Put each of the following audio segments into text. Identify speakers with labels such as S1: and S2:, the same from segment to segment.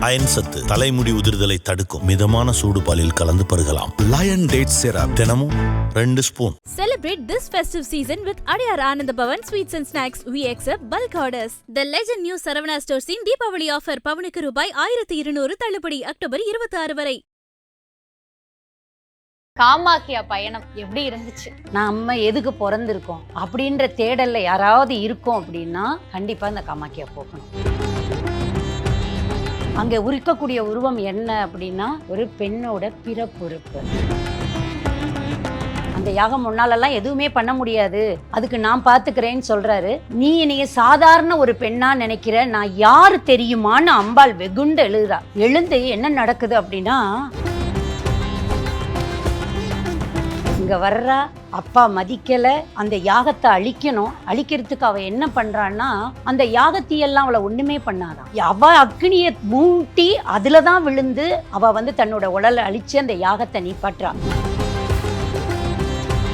S1: Iron சத்து தலைமுடி உதிர்தலை தடுக்கும். மிதமான சூடு பாலில் கலந்து பருகலாம்.
S2: லயன் டேட் சிரப்
S1: தினமும் ரெண்டு spoon.
S3: Celebrate this festive season with Adyar Ananda Bhavan Sweets and Snacks. We accept bulk orders. The Legend New Saravana Stores in Deepavali offer பவனுக்கு ரூபாய் ஆயிரத்தி இருநூறு தள்ளுபடி அக்டோபர் இருபத்தி ஆறு வரை.
S4: காமாக்கியா பயணம் எப்படி இருந்துச்சு?
S5: நம்ம எதுக்கு பிறந்திருக்கோம்? அப்படின்ற தேடல்ல யாராவது இருக்கோம் அப்படின்னா கண்டிப்பா இந்த காமாக்கியா போகணும். அங்கே உரிக்கக்கூடிய உருவம் என்ன அப்படின்னா ஒரு பெண்ணோட பிறப்புறுப்பு. அந்த யாகம் முன்னாலெல்லாம் எதுவுமே பண்ண முடியாது. அதுக்கு நான் பார்த்துக்கிறேன்னு சொல்கிறாரு நீ என்னைய சாதாரண ஒரு பெண்ணா நினைக்கிற நான் யார் தெரியுமான்னு அம்பாள் வெகுண்டு எழுதுறா எழுந்து என்ன நடக்குது அப்படின்னா இங்க வர்றா அப்பா மதிக்கல அந்த யாகத்தை அழிக்கணும். அழிக்கிறதுக்கு அவள் என்ன பண்றான்னா அந்த யாகத்தையெல்லாம் அவளை ஒண்ணுமே பண்ணாதான் அவள் அக்னியை மூட்டி அதில் தான் விழுந்து அவ வந்து தன்னோட உடலை அழிச்சு அந்த யாகத்தை நீப்பாற்றா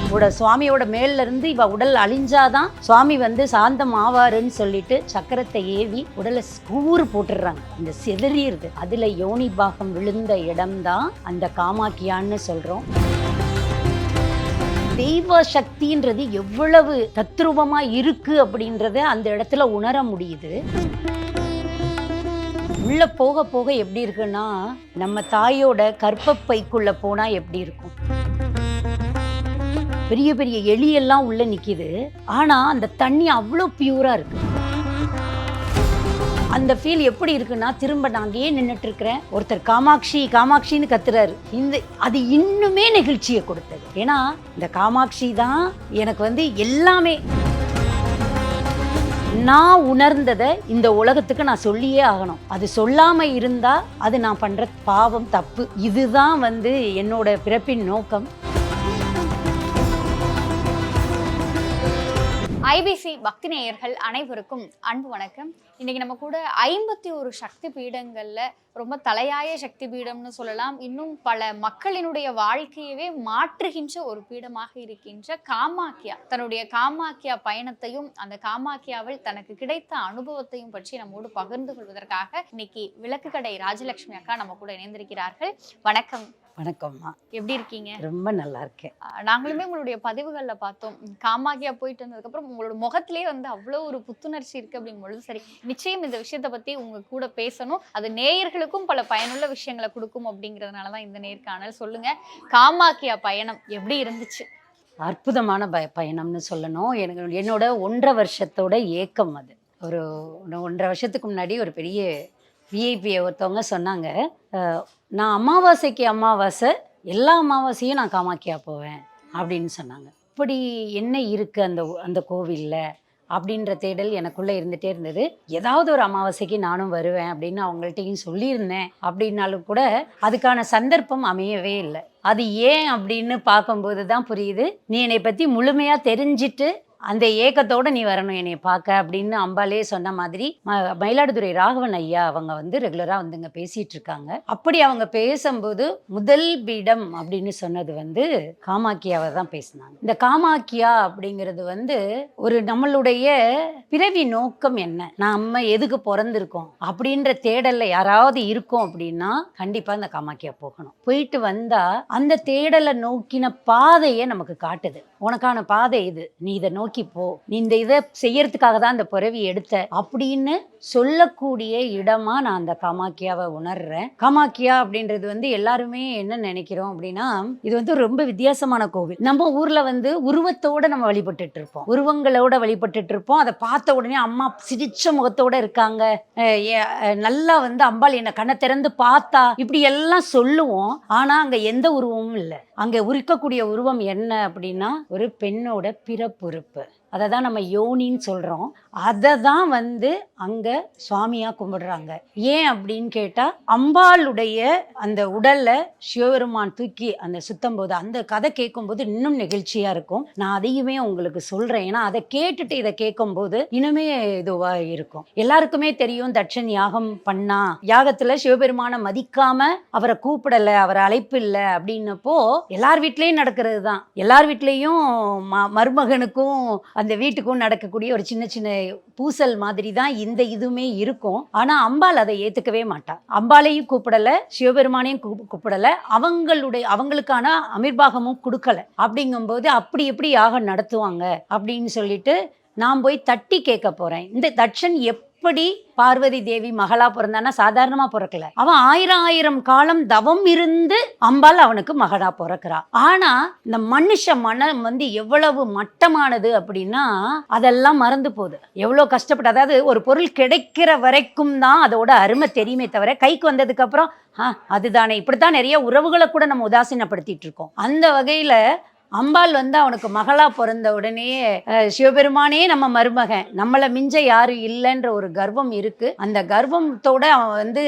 S5: இவட சுவாமியோட மேல்ல இருந்து இவ உடல் அழிஞ்சாதான் சுவாமி வந்து சாந்தம் ஆவாருன்னு சொல்லிட்டு சக்கரத்தை ஏவி உடலை கூறு போட்டுடுறாங்க. இந்த சிதறிடுது. அதுல யோனி பாகம் விழுந்த இடம்தான் அந்த காமாக்கியான்னு சொல்றோம். தெய்வ சக்தின்றது எவ்வளவு தத்ரூபமா இருக்கு அப்படின்றத அந்த இடத்துல உணர முடியுது. உள்ள போக போக எப்படி இருக்குன்னா நம்ம தாயோட கற்பப்பைக்குள்ள போனா எப்படி இருக்கும்? பெரிய பெரிய எலியெல்லாம் உள்ள நிக்குது. ஆனா அந்த தண்ணி அவ்வளோ பியூரா இருக்கு. அந்த ஃபீல் எப்படி இருக்குன்னா திரும்ப நான் அங்கேயே நின்றுட்டு இருக்கிறேன் ஒருத்தர் காமாட்சி காமாட்சின்னு கத்துறாரு. இந்த அது இன்னுமே நெகிழ்ச்சியை கொடுத்தது. ஏன்னா இந்த காமாட்சி தான் எனக்கு வந்து எல்லாமே. நான் உணர்ந்ததை இந்த உலகத்துக்கு நான் சொல்லியே ஆகணும். அது சொல்லாம இருந்தா அது நான் பண்ற பாவம் தப்பு. இதுதான் வந்து என்னோட பிறப்பின் நோக்கம்.
S4: ஐபிசி பக்தி நேயர்கள் அனைவருக்கும் அன்பு வணக்கம். இன்னைக்கு நம்ம கூட ஐம்பத்தி ஒரு சக்தி பீடங்கள்ல ரொம்ப தலையாய சக்தி பீடம்னு சொல்லலாம். இன்னும் பல மக்களினுடைய வாழ்க்கையவே மாற்றுகின்ற ஒரு பீடமாக இருக்கின்ற காமாக்கியா. தன்னுடைய காமாக்கியா பயணத்தையும் அந்த காமாக்கியாவில் தனக்கு கிடைத்த அனுபவத்தையும் பற்றி நம்மோடு பகிர்ந்து கொள்வதற்காக இன்னைக்கு விளக்கு கடை ராஜலட்சுமி அக்கா நம்ம கூட இணைந்திருக்கிறார்கள். வணக்கம்.
S5: வணக்கம்மா.
S4: எப்படி இருக்கீங்க?
S5: ரொம்ப நல்லா இருக்கேன்.
S4: நாங்களுமே உங்களுடைய பதிவுகள்ல பார்த்தோம். காமாகியா போயிட்டு வந்ததுக்கப்புறம் உங்களோட முகத்திலே வந்து அவ்வளோ ஒரு புத்துணர்ச்சி இருக்கு அப்படிங்கும்பொழுது சரி நிச்சயம் இந்த விஷயத்தை பத்தி உங்க கூட பேசணும். அது நேயர்களுக்கும் பல பயனுள்ள விஷயங்களை கொடுக்கும் அப்படிங்கிறதுனால தான் இந்த நேர்காணல். சொல்லுங்க காமாக்கியா பயணம் எப்படி இருந்துச்சு?
S5: அற்புதமான பய பயணம்னு சொல்லணும். எனக்கு என்னோட ஒன்றரை வருஷத்தோட ஏக்கம் அது. ஒரு ஒன்று- ஒன்றரை வருஷத்துக்கு முன்னாடி ஒரு பெரிய விஐபியை ஒருத்தவங்க சொன்னாங்க. நான் அமாவாசைக்கு அமாவாசை எல்லா அமாவாசையும் நான் காமாக்கியா போவேன் அப்படின்னு சொன்னாங்க. இப்படி என்ன இருக்குது அந்த அந்த கோவிலில் அப்படின்ற தேடல் எனக்குள்ளே இருந்துகிட்டே இருந்தது. ஏதாவது ஒரு அமாவாசைக்கு நானும் வருவேன் அப்படின்னு அவங்கள்ட்டையும் சொல்லியிருந்தேன் அப்படின்னாலும் கூட அதுக்கான சந்தர்ப்பம் அமையவே இல்லை. அது ஏன் அப்படின்னு பார்க்கும்போது தான் புரியுது. நீ என்னை பற்றி முழுமையாக தெரிஞ்சிட்டு அந்த ஏக்கத்தோடு நீ வரணும் என்னை பார்க்க அப்படின்னு அம்பாலே சொன்ன மாதிரி ம- மயிலாடுதுறை ராகவன் ஐயா அவங்க வந்து ரெகுலராக வந்து இங்கே பேசிகிட்டு இருக்காங்க. அப்படி அவங்க பேசும்போது முதல் பீடம் அப்படின்னு சொன்னது வந்து காமாக்கியாவை தான் பேசினாங்க. இந்த காமாக்கியா அப்படிங்கிறது வந்து ஒரு நம்மளுடைய பிறவி நோக்கம் என்ன? நம்ம எதுக்கு பிறந்திருக்கோம்? அப்படின்ற தேடலில் யாராவது இருக்கோம் அப்படின்னா கண்டிப்பாக இந்த காமாக்கியா போகணும். போயிட்டு வந்தால் அந்த தேடலை நோக்கின பாதையை நமக்கு காட்டுது. உனக்கான பாதை இது. நீ இதை நோக்கி போ. நீ இந்த இதை செய்யறதுக்காக தான் இந்த பிறவி எடுத்த. அப்படின்னு சொல்லக்கூடிய இடமா நான் அந்த காமாக்கியாவை உணர்றேன். காமாக்கியா அப்படின்றது வந்து எல்லாருமே என்ன நினைக்கிறோம் அப்படின்னா இது வந்து ரொம்ப வித்தியாசமான கோவில். நம்ம ஊர்ல வந்து உருவத்தோட நம்ம வழிபட்டுட்டு இருப்போம். உருவங்களோட வழிபட்டுட்டு இருப்போம். அதை பார்த்த உடனே அம்மா சிரிச்ச முகத்தோட இருக்காங்க. நல்லா வந்து அம்பாள் என்னை கண்ணை திறந்து பார்த்தா இப்படி எல்லாம் சொல்லுவோம். ஆனா அங்க எந்த உருவமும் இல்லை. அங்க உரிக்கக்கூடிய உருவம் என்ன அப்படின்னா ஒரு பெண்ணோட பிறப்புறுப்பு அதை தான் நம்ம யோனின்னு சொல்கிறோம் அதை தான் வந்து அங்கே சுவாமியாக கும்பிடுறாங்க. ஏன் அப்படின்னு கேட்டால் அம்பாளுடைய அந்த உடலை சிவபெருமான் தூக்கி அந்த சுத்தம் போது அந்த கதை கேட்கும்போது இன்னும் நெகிழ்ச்சியாக இருக்கும். நான் அதையுமே உங்களுக்கு சொல்கிறேன் ஏன்னா அதை கேட்டுட்டு இதை கேட்கும்போது இன்னுமே இதுவாக இருக்கும். எல்லாருக்குமே தெரியும் தட்சன் யாகம் பண்ணா யாகத்தில் சிவபெருமானை மதிக்காம அவரை கூப்பிடலை அவரை அழைப்பு இல்லை அப்படின்னப்போ எல்லார் வீட்லேயும் நடக்கிறது தான் எல்லார் வீட்லேயும் ம மருமகனுக்கும் அந்த வீட்டுக்கும் நடக்கக்கூடிய ஒரு சின்ன சின்ன பூசல் மாதிரி தான் இந்த இதுவுமே இருக்கும். ஆனால் அம்பாள் அதை ஏற்றுக்கவே மாட்டாள் அம்பாளையும் கூப்பிடலை சிவபெருமானையும் கூப்பிடலை கூப்பிடல. அவங்களுடைய அவங்களுக்கான அமிர்பாகமும் கொடுக்கல. அப்படிங்கும்போது அப்படி எப்படி யாகம் நடத்துவாங்க அப்படின்னு சொல்லிட்டு நான் போய் தட்டி கேட்க போகிறேன் இந்த தட்சன் எப் எப்படி பார்வதி தேவி மகளா பிறந்தானா சாதாரணமா பிறக்கல. அவன் ஆயிரம் ஆயிரம் காலம் தவம் இருந்து அம்பாள் அவனுக்கு மகனா பிறக்கிறா. ஆனா இந்த மனுஷ மனம் வந்து எவ்வளவு மட்டமானது அப்படின்னா அதெல்லாம் மறந்து போகுது. எவ்வளவு கஷ்டப்பட்டு அதாவது ஒரு பொருள் கிடைக்கிற வரைக்கும் தான் அதோட அருமை தெரியுமே தவிர கைக்கு வந்ததுக்கு அப்புறம் அதுதானே. இப்படித்தான் நிறைய உறவுகளை கூட நம்ம உதாசீனப்படுத்திட்டு இருக்கோம். அந்த வகையில அம்பாள் வந்து அவனுக்கு மகளா பிறந்த உடனே சிவபெருமானே நம்ம மருமகன். நம்மளை மிஞ்ச யாரும் இல்லைன்ற ஒரு கர்வம் இருக்கு. அந்த கர்வத்தோட அவன் வந்து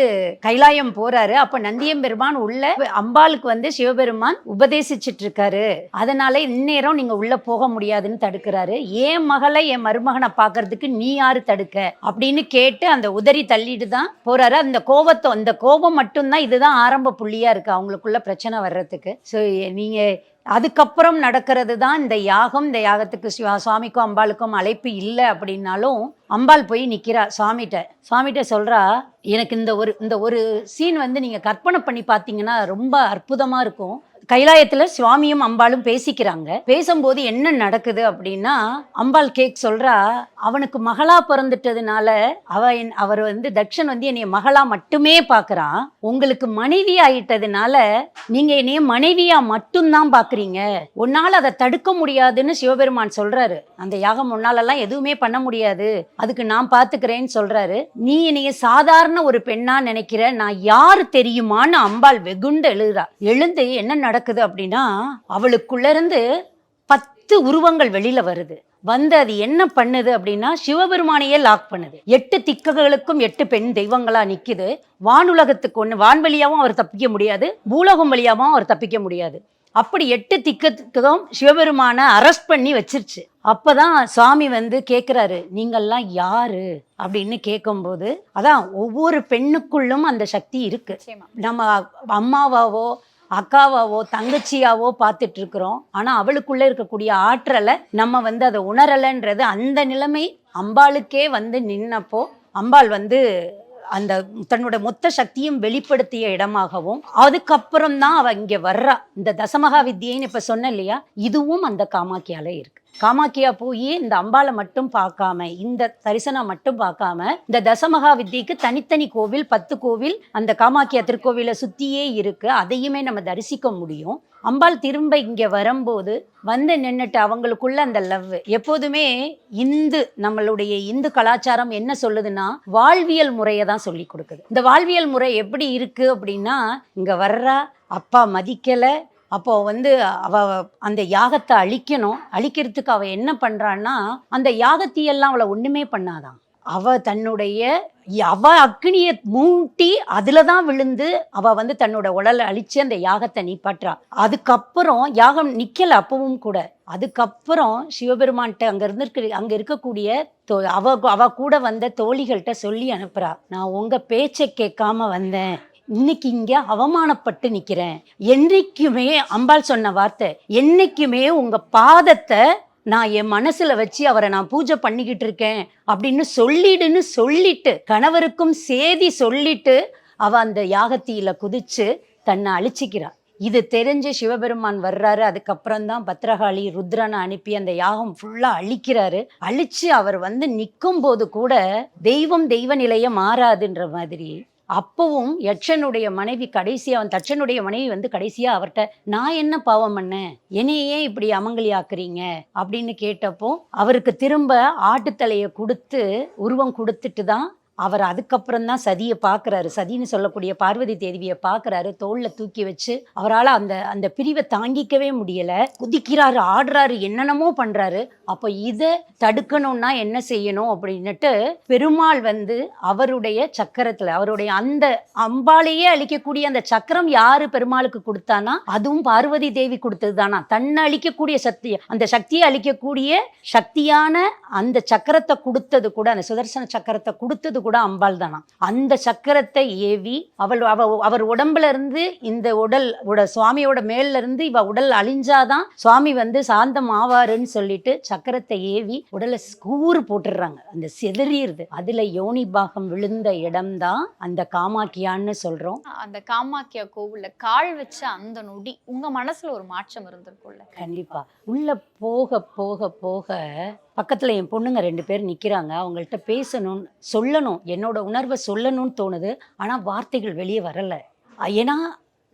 S5: கைலாயம் போறாரு. அப்ப நந்தியம்பெருமான் உள்ள அம்பாளுக்கு வந்து சிவபெருமான் உபதேசிச்சிட்டு இருக்காரு அதனால இந்நேரம் நீங்க உள்ள போக முடியாதுன்னு தடுக்கிறாரு. என் மகளை என் மருமகனை பார்க்கறதுக்கு நீ யாரு தடுக்க? அப்படின்னு கேட்டு அந்த உதறி தள்ளிட்டு தான் போறாரு. அந்த கோபத்தை அந்த கோபம் மட்டும்தான் இதுதான் ஆரம்ப புள்ளியா இருக்கு அவங்களுக்குள்ள பிரச்சனை வர்றதுக்கு. ஸோ நீங்க அதுக்கப்புறம் நடக்கிறது தான் இந்த யாகம் இந்த யாகத்துக்கு சிவா சுவாமிக்கும் அம்பாளுக்கும் அழைப்பு இல்லை அப்படின்னாலும் அம்பாள் போய் நிற்கிறா சுவாமிகிட்ட சுவாமிகிட்ட சொல்கிறா எனக்கு இந்த ஒரு இந்த ஒரு சீன் வந்து நீங்கள் கற்பனை பண்ணி பார்த்தீங்கன்னா ரொம்ப அற்புதமாக இருக்கும். கைலாயத்துல சுவாமியும் அம்பாளும் பேசிக்கிறாங்க. பேசும்போது என்ன நடக்குது அப்படின்னா அம்பாள் கேக் சொல்றா அவனுக்கு மகளா பிறந்துட்டதுனால அவன் அவர் வந்து தக்ஷன் வந்து என்னைய மகளா மட்டுமே பாக்குறான். உங்களுக்கு மனைவி ஆயிட்டதுனால நீங்க என்னைய மனைவியா மட்டும்தான் பாக்குறீங்க. உன்னால அதை தடுக்க முடியாதுன்னு சிவபெருமான் சொல்றாரு. அந்த யாகம் உன்னாலெல்லாம் எதுவுமே பண்ண முடியாது. அதுக்கு நான் பாத்துக்கிறேன்னு சொல்றாரு. நீ என்னைய சாதாரண ஒரு பெண்ணா நினைக்கிற நான் யாரு தெரியுமான்னு அம்பாள் வெகுண்டு எழுதுறா. எழுந்து என்ன நடக்குது அப்படின்னா அவளுக்குள்ள இருந்து பத்து உருவங்கள் வெளியில வருது. வந்து அது என்ன பண்ணுது அப்படின்னா சிவபெருமானையே லாக் பண்ணுது. எட்டு திக்குகளுக்கும் எட்டு பெண் தெய்வங்களா நிக்குது. வானுலகத்துக்கு ஒண்ணு வான்வழியாவும் அவர் தப்பிக்க முடியாது பூலோகம் வழியாவும் அவர் தப்பிக்க முடியாது. அப்படி எட்டு திக்கத்துக்கும் சிவபெருமானை அரெஸ்ட் பண்ணி வச்சிருச்சு. அப்பதான் சுவாமி வந்து கேக்குறாரு நீங்கள்லாம் யாரு? அப்படின்னு கேட்கும்போது அதான் ஒவ்வொரு பெண்ணுக்குள்ளும் அந்த சக்தி இருக்கு. நம்ம அம்மாவாவோ அக்காவாவோ தங்கச்சியாவோ பார்த்துட்டு இருக்கிறோம் ஆனால் அவளுக்குள்ளே இருக்கக்கூடிய ஆற்றலை நம்ம வந்து அதை உணரலைன்றது அந்த நிலைமை அம்பாளுக்கே வந்து நின்னப்போ அம்பாள் வந்து அந்த தன்னோட மொத்த சக்தியும் வெளிப்படுத்திய இடமாகவும் அதுக்கப்புறம் தான் அவ இங்கே வர்றா. இந்த தசமகா வித்தியைன்னு இப்போ சொன்ன இல்லையா? இதுவும் அந்த காமாக்கியால இருக்கு. காமாக்கியா போய் இந்த அம்பாளை மட்டும் பார்க்காம இந்த தரிசனம் மட்டும் பார்க்காம இந்த தசமகா வித்தியைக்கு தனித்தனி கோவில் பத்து கோவில் அந்த காமாக்கியா திருக்கோவிலை சுத்தியே இருக்கு. அதையுமே நம்ம தரிசிக்க முடியும். அம்பாள் திரும்ப இங்க வரும்போது வந்து நின்றுட்டு அவங்களுக்குள்ள அந்த லவ். எப்போதுமே இந்து நம்மளுடைய இந்து கலாச்சாரம் என்ன சொல்லுதுன்னா வாழ்வியல் முறையை தான் சொல்லி கொடுக்குது. இந்த வாழ்வியல் முறை எப்படி இருக்கு அப்படின்னா இங்க வர்றா அப்பா மதிக்கல அப்போ வந்து அவ அந்த யாகத்தை அழிக்கணும். அழிக்கிறதுக்கு அவ என்ன பண்றான்னா அந்த யாகத்தையெல்லாம் அவளை ஒண்ணுமே பண்ணாதான். அவ தன்னுடைய அவ அக்னியை மூட்டி அதுல தான் விழுந்து அவ வந்து தன்னோட உடலை அழிச்சு அந்த யாகத்தை நிப்பாட்டுறா. அதுக்கப்புறம் யாகம் நிக்கல அப்பவும் கூட. அதுக்கப்புறம் சிவபெருமான்கிட்ட அங்க இருந்திருக்க அங்க இருக்கக்கூடிய தோ- அவ அவ கூட வந்த தோழிகள்கிட்ட சொல்லி அனுப்புறா. நான் உங்க பேச்சை கேட்காம வந்தேன். இன்னைக்கு இங்க அவமானப்பட்டு நிக்கிறேன். என்றைக்குமே அம்பாள் சொன்ன வார்த்தை என்னைக்குமே உங்க பாதத்தை நான் என் மனசுல வச்சு அவரை நான் பூஜை பண்ணிக்கிட்டு இருக்கேன். அப்படின்னு சொல்லிடுன்னு சொல்லிட்டு கணவருக்கும் சேதி சொல்லிட்டு அவ அந்த யாகத்தியில குதிச்சு தன்னை அழிச்சிக்கிறாள் இது தெரிஞ்சு சிவபெருமான் வர்றாரு. அதுக்கப்புறம் தான் பத்ரகாளி ருத்ரனை அனுப்பி அந்த யாகம் ஃபுல்லா அழிக்கிறாரு. அழிச்சு அவர் வந்து நிற்கும் போது கூட தெய்வம் தெய்வ நிலைய மாறாதுன்ற மாதிரி அப்பவும் யட்சனுடைய மனைவி கடைசியாக அவன் தட்சனுடைய மனைவி வந்து கடைசியா அவர்கிட்ட நான் என்ன பாவம் பண்ணேன் என்னையே ஏன் இப்படி அமங்கலி ஆக்குறீங்க அப்படின்னு கேட்டப்போ அவருக்கு திரும்ப ஆட்டுத்தலையை கொடுத்து உருவம் கொடுத்துட்டு தான் அவர் அதுக்கப்புறம் தான் சதியை பார்க்குறாரு சதின்னு சொல்லக்கூடிய பார்வதி தேவியை பார்க்குறாரு தோளில் தூக்கி வச்சு அவரால் அந்த அந்த பிரிவை தாங்கிக்கவே முடியலை. குதிக்கிறாரு ஆடுறாரு என்னென்னமோ பண்ணுறாரு அப்போ இதை தடுக்கணும்னா என்ன செய்யணும் அப்படின்னுட்டு பெருமாள் வந்து அவருடைய சக்கரத்தில் அவருடைய அந்த அம்பாலேயே அழிக்கக்கூடிய அந்த சக்கரம் யாரு பெருமாளுக்கு கொடுத்தானா அதுவும் பார்வதி தேவி கொடுத்தது தானா தன்னை அழிக்கக்கூடிய சக்தி அந்த சக்தியை அழிக்கக்கூடிய சக்தியான அந்த சக்கரத்தை கொடுத்தது கூட அந்த சுதர்சன சக்கரத்தை கொடுத்தது கூட அம்பாள் தானா அந்த சக்கரத்தை ஏவி அவள் அவ அவர் உடம்புல இருந்து இந்த உடல் உட சுவாமியோட மேல்ல இருந்து இவ உடல் அழிஞ்சாதான் சுவாமி வந்து சாந்தம் ஆவாருன்னு சொல்லிட்டு சக்கரத்தை ஏவி உடலை கூறு போட்டுடுறாங்க. அந்த செதறிடுது. அதுல யோனி பாகம் விழுந்த இடம்தான் அந்த காமாக்கியான்னு சொல்றோம்.
S4: அந்த காமாக்கியா கோவில்ல கால் வச்ச அந்த நொடி உங்க மனசுல ஒரு மாற்றம் இருந்திருக்கும்ல
S5: கண்டிப்பா. உள்ள போக போக போக பக்கத்துல என் பொண்ணுங்க ரெண்டு பேர் நிக்கிறாங்க. அவங்கள்ட்ட பேசணும் சொல்லணும். என்னோட உணர்வை சொல்லணும்னு தோணுது. ஆனா வார்த்தைகள் வெளியே வரல. ஏன்னா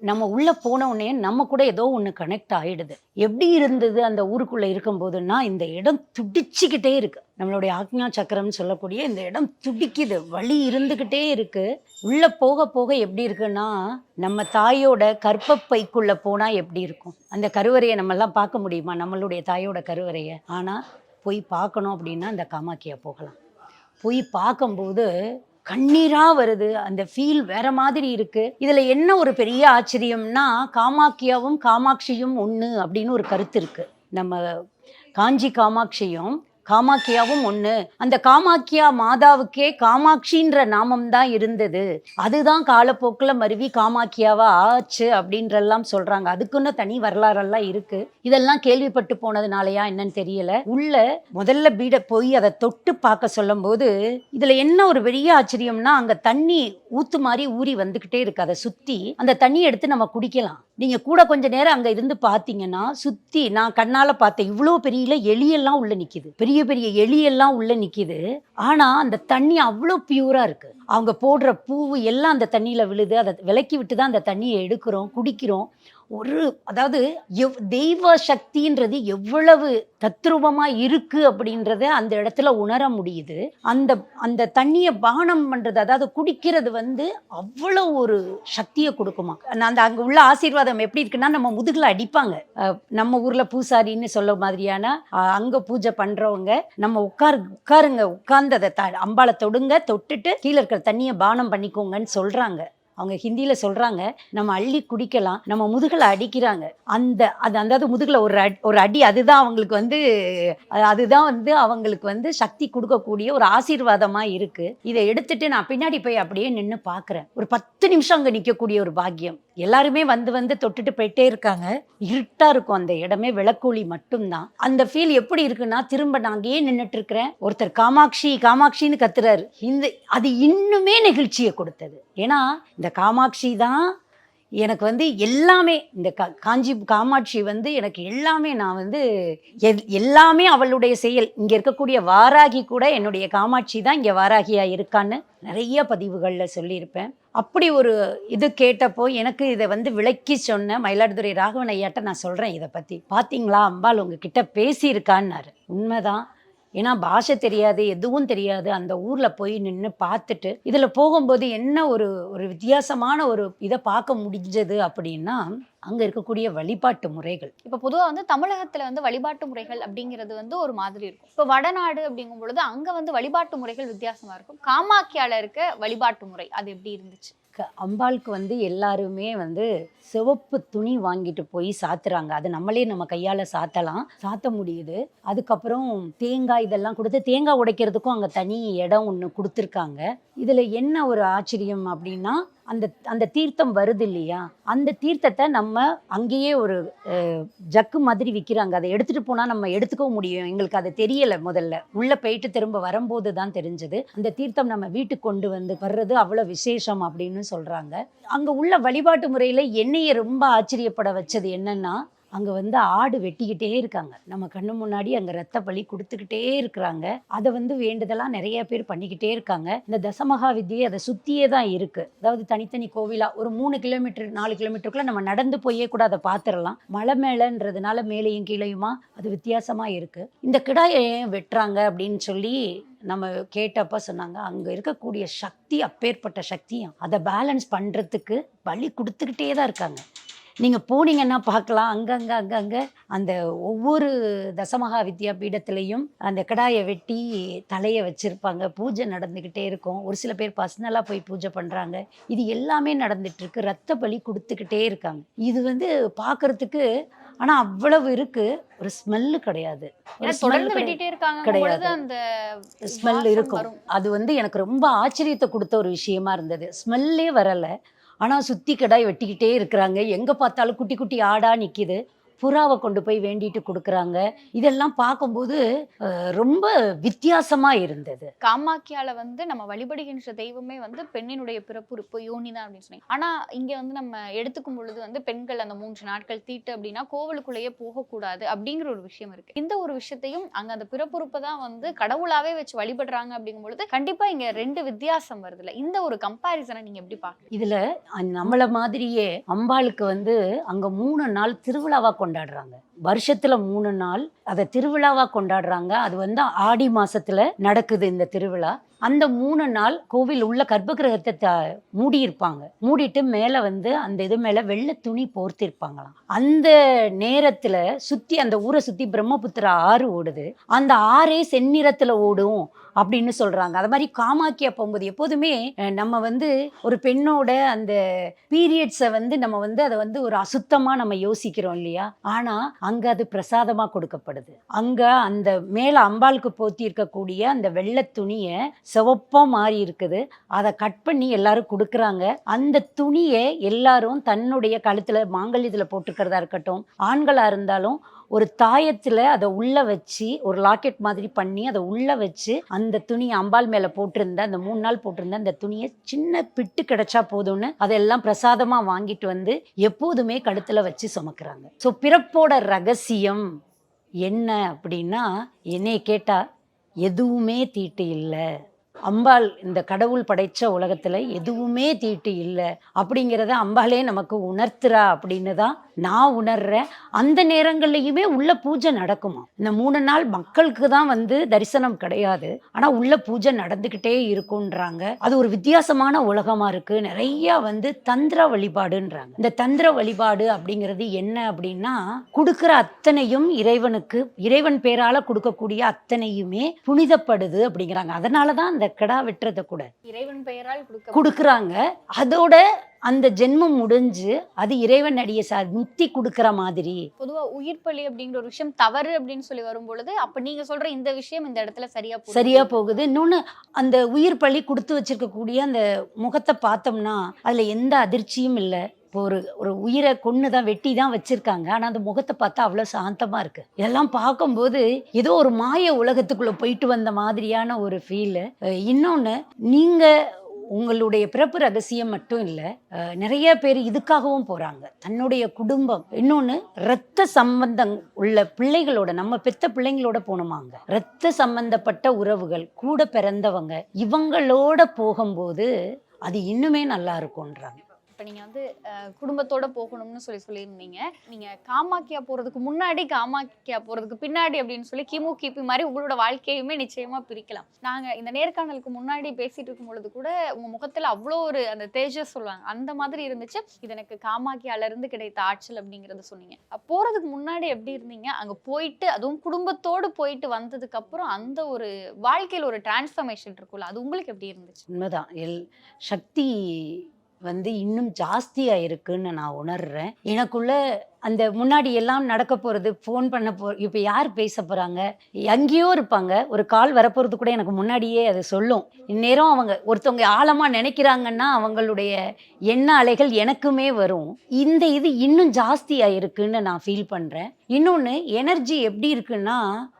S5: நம்ம உள்ளே போன உடனே நம்ம கூட ஏதோ ஒன்று கனெக்ட் ஆகிடுது எப்படி இருந்தது அந்த ஊருக்குள்ளே இருக்கும்போதுன்னா இந்த இடம் துடிச்சிக்கிட்டே இருக்குது நம்மளுடைய ஆக்ஞா சக்கரம்னு சொல்லக்கூடிய இந்த இடம் துடிக்குது. வழி இருந்துக்கிட்டே இருக்குது உள்ளே போக போக எப்படி இருக்குன்னா நம்ம தாயோட கற்பப்பைக்குள்ளே போனால் எப்படி இருக்கும்? அந்த கருவறையை நம்மெல்லாம் பார்க்க முடியுமா? நம்மளுடைய தாயோட கருவறையை. ஆனால் போய் பார்க்கணும் அப்படின்னா அந்த காமாக்கியா போகலாம். போய் பார்க்கும்போது கண்ணீரா வருது. அந்த ஃபீல் வேற மாதிரி இருக்கு. இதுல என்ன ஒரு பெரிய ஆச்சரியம்னா காமாக்கியாவும் காமாட்சியும் ஒன்று அப்படின்னு ஒரு கருத்து இருக்கு. நம்ம காஞ்சி காமாட்சியும் காமாக்கியாவும் ஒண்ணு. அந்த காமாக்கியா மாதாவுக்கே காமாட்சின்ற நாமம் தான் இருந்தது. அதுதான் காலப்போக்கில் மருவி காமாக்கியாவா ஆச்சு அப்படின்றெல்லாம் சொல்றாங்க. அதுக்குன்னு தனி வரலாறெல்லாம் இருக்கு. இதெல்லாம் கேள்விப்பட்டு போனதுனாலயா என்னன்னு தெரியல. உள்ள முதல்ல பீட போய் அதை தொட்டு பார்க்க சொல்லும்போது இதுல என்ன ஒரு பெரிய ஆச்சரியம்னா அங்க தண்ணி ஊத்து மாதிரி ஊறி வந்துக்கிட்டே இருக்கு. அதை சுத்தி அந்த தண்ணியை எடுத்து நம்ம குடிக்கலாம். நீங்க கூட கொஞ்ச நேரம் அங்க இருந்து பாத்தீங்கன்னா சுத்தி நான் கண்ணால பார்த்தேன் இவ்வளோ பெரிய எலியெல்லாம் உள்ள நிக்குது. பெரிய பெரிய எலியெல்லாம் உள்ள நிக்குது. ஆனா அந்த தண்ணி அவ்வளோ பியூரா இருக்கு. அவங்க போடுற பூவு எல்லாம் அந்த தண்ணியில விழுது. அதை விலக்கி விட்டு தான் அந்த தண்ணியை எடுக்கிறோம் குடிக்கிறோம். ஒரு அதாவது எவ் தெய்வ சக்தின்றது எவ்வளவு தத்ரூபமாக இருக்குது அப்படின்றத அந்த இடத்துல உணர முடியுது. அந்த அந்த தண்ணியை பானம் பண்ணுறது அதாவது குடிக்கிறது வந்து அவ்வளோ ஒரு சக்தியை கொடுக்குமா. அந்த அங்கே உள்ள ஆசீர்வாதம் எப்படி இருக்குன்னா நம்ம முதுகில் அடிப்பாங்க. நம்ம ஊரில் பூசாரின்னு சொல்ல மாதிரியான அங்கே பூஜை பண்ணுறவங்க நம்ம உட்காரு உட்காருங்க உட்கார்ந்ததை த அம்பாளை தொடுங்க தொட்டுட்டு கீழே இருக்கிற தண்ணியை பானம் பண்ணிக்கோங்கன்னு சொல்கிறாங்க அவங்க ஹிந்தியில் சொல்கிறாங்க நம்ம அள்ளி குடிக்கலாம் நம்ம முதுகலை அடிக்கிறாங்க. அந்த அது அந்த முதுகில் ஒரு அடி ஒரு அடி அதுதான் அவங்களுக்கு வந்து அதுதான் வந்து அவங்களுக்கு வந்து சக்தி கொடுக்கக்கூடிய ஒரு ஆசீர்வாதமாக இருக்குது இதை எடுத்துட்டு நான் பின்னாடி போய் அப்படியே நின்று பார்க்குறேன் ஒரு பத்து நிமிஷம் அங்கே நிற்கக்கூடிய ஒரு பாக்கியம். எல்லாருமே வந்து வந்து தொட்டுட்டு போயிட்டே இருக்காங்க. இருட்டா இருக்கும் அந்த இடமே விளக்கூலி மட்டும்தான். அந்த ஃபீல் எப்படி இருக்குன்னா திரும்ப நான் அங்கேயே நின்றுட்டு இருக்கிறேன் ஒருத்தர் காமாட்சி காமாட்சின்னு கத்துறாரு. இந்த அது இன்னுமே நெகிழ்ச்சியை கொடுத்தது. ஏன்னா இந்த காமாட்சி தான் எனக்கு வந்து எல்லாமே இந்த கா காஞ்சி காமாட்சி வந்து எனக்கு எல்லாமே நான் வந்து எல்- எல்லாமே அவளுடைய செயல். இங்கே இருக்கக்கூடிய வாராகி கூட என்னுடைய காமாட்சி தான் இங்கே வாராகியாக இருக்கான்னு நிறைய பதிவுகளில் சொல்லியிருப்பேன். அப்படி ஒரு இது கேட்டப்போ எனக்கு இதை வந்து விளக்கி சொன்ன மயிலாடுதுறை ராகவன் ஐயாட்ட நான் சொல்கிறேன் இதை பற்றி பார்த்தீங்களா அம்பாள் உங்ககிட்ட பேசியிருக்கான்னாரு. உண்மைதான். ஏன்னா பாஷை தெரியாது எதுவும் தெரியாது. அந்த ஊரில் போய் நின்று பார்த்துட்டு இதில் போகும்போது என்ன ஒரு ஒரு வித்தியாசமான ஒரு இதை பார்க்க முடிஞ்சது அப்படின்னா அங்கே இருக்கக்கூடிய வழிபாட்டு முறைகள்.
S4: இப்ப பொதுவா வந்து தமிழகத்துல வந்து வழிபாட்டு முறைகள் அப்படிங்கிறது வந்து ஒரு மாதிரி இருக்கும். இப்ப வடநாடு அப்படிங்கும் பொழுது அங்க வந்து வழிபாட்டு முறைகள் வித்தியாசமா இருக்கும். காமாக்கியால இருக்க வழிபாட்டு முறை அது எப்படி இருந்துச்சு?
S5: அம்பாளுக்கு வந்து எல்லாருமே வந்து சிவப்பு துணி வாங்கிட்டு போய் சாத்துறாங்க. அது நம்மளே நம்ம கையால் சாத்தலாம். சாத்த முடியுது. அதுக்கப்புறம் தேங்காய் இதெல்லாம் கொடுத்து தேங்காய் உடைக்கிறதுக்கும் அங்கே தனி இடம் ஒன்று கொடுத்துருக்காங்க. இதில் என்ன ஒரு ஆச்சரியம் அப்படின்னா அந்த அந்த தீர்த்தம் வருது இல்லையா அந்த தீர்த்தத்தை நம்ம அங்கேயே ஒரு ஜக்கு மாதிரி விற்கிறாங்க அதை எடுத்துகிட்டு போனால் நம்ம எடுத்துக்கவும் முடியும். எங்களுக்கு அது தெரியலை முதல்ல. உள்ளே போயிட்டு திரும்ப வரும்போது தான் தெரிஞ்சது. அந்த தீர்த்தம் நம்ம வீட்டுக்கு கொண்டு வந்து வர்றது அவ்வளோ விசேஷம் அப்படின்னு சொல்கிறாங்க அங்கே உள்ள வழிபாட்டு முறையில் என்னையே ரொம்ப ஆச்சரியப்பட வச்சது என்னென்னா அங்கே வந்து ஆடு வெட்டிக்கிட்டே இருக்காங்க. நம்ம கண்ணு முன்னாடி அங்கே ரத்த பலி கொடுத்துக்கிட்டே இருக்கிறாங்க. அதை வந்து வேண்டுதலாக நிறைய பேர் பண்ணிக்கிட்டே இருக்காங்க. இந்த தசமகா வித்தியை அதை சுற்றியே தான் இருக்குது அதாவது தனித்தனி கோவிலாக ஒரு மூணு கிலோமீட்டர் நாலு கிலோமீட்டருக்குள்ளே நம்ம நடந்து போயே கூட அதை பார்த்துடலாம் மலை மேலேன்றதுனால மேலேயும் கீழேயுமா அது வித்தியாசமாக இருக்குது இந்த கிடாயை ஏன் வெட்டுறாங்க அப்படின்னு சொல்லி நம்ம கேட்டப்ப சொன்னாங்க. அங்கே இருக்கக்கூடிய சக்தி அப்பேற்பட்ட சக்தியும் அதை பேலன்ஸ் பண்ணுறதுக்கு பலி கொடுத்துக்கிட்டே தான் இருக்காங்க. நீங்கள் போனீங்கன்னா பார்க்கலாம். அங்கங்க அங்கங்க அந்த ஒவ்வொரு தசமகா வித்யா பீடத்துலேயும் அந்த கிடாயை வெட்டி தலையை வச்சுருப்பாங்க. பூஜை நடந்துக்கிட்டே இருக்கும். ஒரு சில பேர் பர்சனலாக போய் பூஜை பண்ணுறாங்க இது எல்லாமே நடந்துட்டு இருக்கு ரத்த பலி கொடுத்துக்கிட்டே இருக்காங்க. இது வந்து பார்க்கறதுக்கு ஆனால் அவ்வளவு இருக்கு. ஒரு ஸ்மெல்லு கிடையாது. கிடையாது.
S4: அந்த
S5: ஸ்மெல் இருக்கும். அது வந்து எனக்கு ரொம்ப ஆச்சரியத்தை கொடுத்த ஒரு விஷயமா இருந்தது. ஸ்மெல்லே வரல. ஆனால் சுற்றி கடாய் வெட்டிக்கிட்டே இருக்கிறாங்க. எங்கே பார்த்தாலும் குட்டி குட்டி ஆடாக நிற்கிது புறாவை கொண்டு போய் வேண்டிட்டு கொடுக்குறாங்க. இதெல்லாம் பார்க்கும்போது ரொம்ப வித்தியாசமா இருந்தது.
S4: காமாக்கியால வந்து நம்ம வழிபடுகின்ற தெய்வமே வந்து பெண்ணினுடைய பிறப்புறுப்பு யோனி தான் அப்படின்னு சொன்னீங்க. ஆனா இங்க வந்து நம்ம எடுத்துக்கும் பொழுது வந்து பெண்கள் அந்த மூன்று நாட்கள் தீட்டு அப்படின்னா கோவிலுக்குள்ளேயே போகக்கூடாது அப்படிங்கிற ஒரு விஷயம் இருக்கு. இந்த ஒரு விஷயத்தையும் அங்க அந்த பிறப்புறுப்பை தான் வந்து கடவுளாவே வச்சு வழிபடுறாங்க அப்படிங்கும் பொழுது கண்டிப்பா இங்க ரெண்டு வித்தியாசம் வருதுல்ல. இந்த ஒரு கம்பாரிசனை நீங்க எப்படி பாக்குறீங்க
S5: இதுல நம்மள மாதிரியே அம்பாளுக்கு வந்து அங்க மூணு நாள் திருவிழாவா கொண்டாடுறாங்க. வருஷத்துல மூணு நாள் அதை திருவிழாவா கொண்டாடுறாங்க. அது வந்து ஆடி மாசத்துல நடக்குது இந்த திருவிழா. அந்த மூணு நாள் கோவில் உள்ள கர்ப்பகிரகத்தை த- மூடியிருப்பாங்க. மூடிட்டு மேல வந்து அந்த இது மேல வெள்ளை துணி போர்த்திருப்பாங்களாம். அந்த நேரத்துல சுத்தி அந்த ஊரை சுத்தி பிரம்மபுத்திரா ஆறு ஓடுது. அந்த ஆறே செந்நிறத்துல ஓடும் அப்படின்னு சொல்றாங்க. அது மாதிரி காமாக்கியா போகும்போது எப்போதுமே நம்ம வந்து ஒரு பெண்ணோட அந்த பீரியட்ஸை வந்து நம்ம வந்து அதை வந்து ஒரு அசுத்தமா நம்ம யோசிக்கிறோம் இல்லையா? ஆனா அங்கே அது பிரசாதமாக கொடுக்கப்படுது. அங்கே அந்த மேலே அம்பாளுக்கு போத்தி இருக்கக்கூடிய அந்த வெள்ளை துணியை சிவப்பாக மாறி இருக்குது. அதை கட் பண்ணி எல்லாரும் கொடுக்குறாங்க. அந்த துணியை எல்லாரும் தன்னுடைய கழுத்தில் மாங்கல்யத்தில் போட்டுக்கிறதா இருக்கட்டும் ஆண்களாக இருந்தாலும் ஒரு தாயத்துல அதை உள்ள வச்சு ஒரு லாக்கெட் மாதிரி பண்ணி அதை உள்ள வச்சு அந்த துணியை அம்பாள் மேல போட்டிருந்த அந்த மூணு நாள் போட்டிருந்த அந்த துணியை சின்ன பிட்டு கிடைச்சா போதும்னு அதெல்லாம் பிரசாதமா வாங்கிட்டு வந்து எப்போதுமே கழுத்துல வச்சு சுமக்கிறாங்க. ஸோ பிறப்போட ரகசியம் என்ன அப்படின்னா என்னைய கேட்டா எதுவுமே தீட்டு இல்லை. அம்பாள் இந்த கடவுள் படைச்ச உலகத்தில் எதுவுமே தீட்டு இல்லை அப்படிங்கிறத அம்பாளே நமக்கு உணர்த்துறா அப்படின்னு தான் நான் உணர்றேன் அந்த நேரங்கள்லையுமே உள்ள பூஜை நடக்குமா? இந்த மூணு நாள் மக்களுக்கு தான் வந்து தரிசனம் கிடையாது. ஆனா உள்ள பூஜை நடந்துக்கிட்டே இருக்குன்றாங்க அது ஒரு வித்தியாசமான உலகமா இருக்கு. நிறைய வந்து தந்திர வழிபாடுன்றாங்க. இந்த தந்திர வழிபாடு அப்படிங்கிறது என்ன அப்படின்னா கொடுக்கிற அத்தனையும் இறைவனுக்கு இறைவன் பேரால கொடுக்கக்கூடிய அத்தனையுமே புனிதப்படுது அப்படிங்கிறாங்க. அதனால தான் அந்த கிடா வெட்டுறதை கூட
S4: இறைவன் பெயரால் கொடுக்க
S5: கொடுக்குறாங்க. அதோட அந்த ஜென்மம் முடிஞ்சு அது இறைவன் அடிய சா முத்தி கொடுக்குற மாதிரி.
S4: பொதுவா உயிர் பலி அப்படிங்கிற ஒரு விஷயம் தவறு அப்படின்னு சொல்லி வரும் பொழுது அப்ப நீங்க சொல்ற இந்த விஷயம் இந்த இடத்துல சரியா.
S5: சரியா போகுது. இன்னொன்று அந்த உயிர் பள்ளி கொடுத்து வச்சிருக்கக்கூடிய அந்த முகத்தை பார்த்தோம்னா அதில் எந்த அதிர்ச்சியும் இல்லை. இப்போ ஒரு ஒரு உயிரை கொன்று தான் வெட்டி தான் வச்சிருக்காங்க. ஆனால் அந்த முகத்தை பார்த்தா அவ்வளோ சாந்தமாக இருக்கு. இதெல்லாம் பார்க்கும்போது ஏதோ ஒரு மாய உலகத்துக்குள்ளே போயிட்டு வந்த மாதிரியான ஒரு ஃபீலு இன்னொன்று நீங்கள் உங்களுடைய பிறப்பு ரகசியம் மட்டும் இல்லை நிறைய பேர் இதுக்காகவும் போகிறாங்க தன்னுடைய குடும்பம் இன்னொன்று இரத்த சம்பந்தம் உள்ள பிள்ளைகளோட நம்ம பெத்த பிள்ளைங்களோட போகணுமாங்க இரத்த சம்பந்தப்பட்ட உறவுகள் கூட பிறந்தவங்க இவங்களோட போகும்போது அது இன்னுமே நல்லா இருக்கும்ன்றாங்க.
S4: இப்போ நீங்கள் வந்து குடும்பத்தோட போகணும்னு சொல்லி சொல்லியிருந்தீங்க. நீங்கள் காமாக்கியா போகிறதுக்கு முன்னாடி காமாக்கியா போகிறதுக்கு பின்னாடி அப்படின்னு சொல்லி கிமு கிபி மாதிரி உங்களோட வாழ்க்கையுமே நிச்சயமாக பிரிக்கலாம். நாங்கள் இந்த நேர்காணலுக்கு முன்னாடி பேசிட்டு இருக்கும் பொழுது கூட உங்கள் முகத்தில் அவ்வளோ ஒரு அந்த தேஜஸ் சொல்லுவாங்க. அந்த மாதிரி இருந்துச்சு. இது எனக்கு காமாக்கியாலேருந்து கிடைத்த ஆற்றல் அப்படிங்கிறத சொன்னீங்க. போகிறதுக்கு முன்னாடி எப்படி இருந்தீங்க? அங்கே போயிட்டு அதுவும் குடும்பத்தோடு போயிட்டு வந்ததுக்கப்புறம் அந்த ஒரு வாழ்க்கையில் ஒரு டிரான்ஸ்ஃபர்மேஷன் இருக்கும்ல அது உங்களுக்கு எப்படி இருந்துச்சு?
S5: உண்மைதான். எல் சக்தி வந்து இன்னும் ஜாஸ்தியா இருக்குன்னு நான் உணர்றேன். எனக்குள்ள அந்த முன்னாடி எல்லாம் நடக்க போகிறது ஃபோன் பண்ண போ இப்போ யார் பேச போகிறாங்க எங்கேயோ இருப்பாங்க. ஒரு கால் வரப்போகிறது கூட எனக்கு முன்னாடியே அதை சொல்லும். இந்நேரம் அவங்க ஒருத்தவங்க ஆழமாக நினைக்கிறாங்கன்னா அவங்களுடைய எண்ண அலைகள் எனக்குமே வரும். இந்த இது இன்னும் ஜாஸ்தியாக இருக்குன்னு நான் ஃபீல் பண்ணுறேன் இன்னொன்று எனர்ஜி எப்படி இருக்குன்னா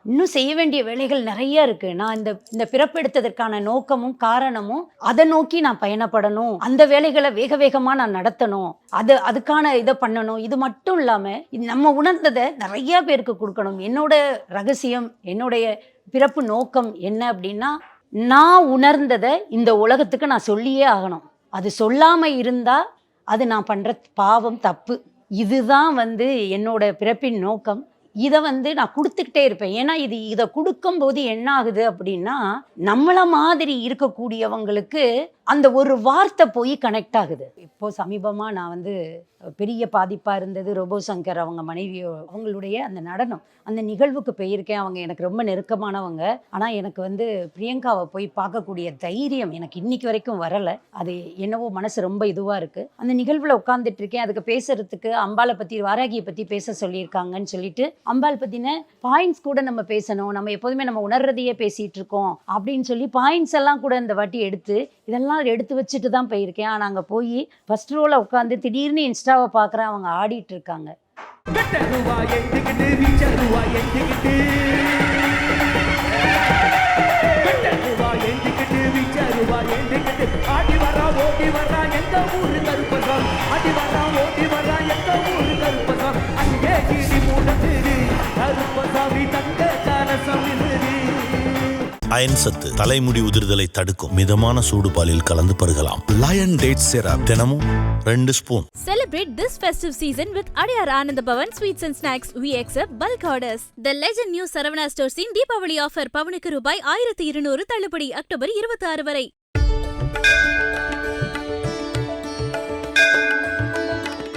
S5: இன்னும் செய்ய வேண்டிய வேலைகள் நிறைய இருக்கு. நான் இந்த இந்த பிறப்பெடுத்ததற்கான நோக்கமும் காரணமும் அதை நோக்கி நான் பயணப்படணும். அந்த வேலைகளை வேக வேகமாக நான் நடத்தணும். அது அதுக்கான இதை பண்ணணும். இது மட்டும் இல்லாமல் நம்ம உணர்ந்ததை நிறைய பேருக்கு கொடுக்கணும். என்னோட ரகசியம் என்னுடைய பிறப்பு நோக்கம் என்ன அப்படின்னா நான் உணர்ந்ததை இந்த உலகத்துக்கு நான் சொல்லியே ஆகணும். அது சொல்லாமல் இருந்தால் அது நான் பண்ணுற பாவம் தப்பு. இதுதான் வந்து என்னோட பிறப்பின் நோக்கம். இதை வந்து நான் கொடுத்துக்கிட்டே இருப்பேன். ஏன்னா இது இதை கொடுக்கும்போது என்ன ஆகுது அப்படின்னா நம்மள மாதிரி இருக்கக்கூடியவங்களுக்கு அந்த ஒரு வார்த்தை போய் கனெக்ட் ஆகுது. இப்போ சமீபமாக நான் வந்து பெரிய பாதிப்பாக இருந்தது ரோபோ சங்கர் அவங்க மனைவியோ அவங்களுடைய அந்த நடனம் அந்த நிகழ்வுக்கு போயிருக்கேன். அவங்க எனக்கு ரொம்ப நெருக்கமானவங்க. ஆனால் எனக்கு வந்து பிரியங்காவை போய் பார்க்கக்கூடிய தைரியம் எனக்கு இன்னைக்கு வரைக்கும் வரலை. அது என்னவோ மனசு ரொம்ப இதுவாக இருக்குது அந்த நிகழ்வில் உட்காந்துட்டு இருக்கேன். அதுக்கு பேசுறதுக்கு அம்பாளை பற்றி வாராகியை பற்றி பேச சொல்லியிருக்காங்கன்னு சொல்லிட்டு அம்பாள் பற்றின பாயிண்ட்ஸ் கூட நம்ம பேசணும். நம்ம எப்போதுமே நம்ம உணர்றதையே பேசிகிட்டு இருக்கோம். அப்படின்னு சொல்லி பாயிண்ட்ஸ் எல்லாம் கூட இந்த வாட்டி எடுத்து இதெல்லாம் எடுத்து வச்சுட்டு தான் போயிருக்கேன். ஆனால் அங்கே போய் ஃபர்ஸ்ட் ரோவில் உட்காந்து திடீர்னு இன்ஸ்டாவை பார்க்குறேன் அவங்க ஆடிட்டு இருக்காங்க.
S1: அயன் சத்து தலைமுடி உதிர்தலை தடுக்கும் மிதமான சூடு பாலில் கலந்து பருகலாம்
S6: லயன் டேட் சிரப்
S1: தினமும் ரெண்டு spoon
S3: Celebrate this festive season with Adyar Anand Bhavan Sweets and Snacks. We accept bulk orders. The Legend New Saravana Stores in Deepavali offer பவுனுக்கு ரூபாய் ஆயிரத்தி இருநூறு தள்ளுபடி அக்டோபர் இருபத்தி ஆறு வரை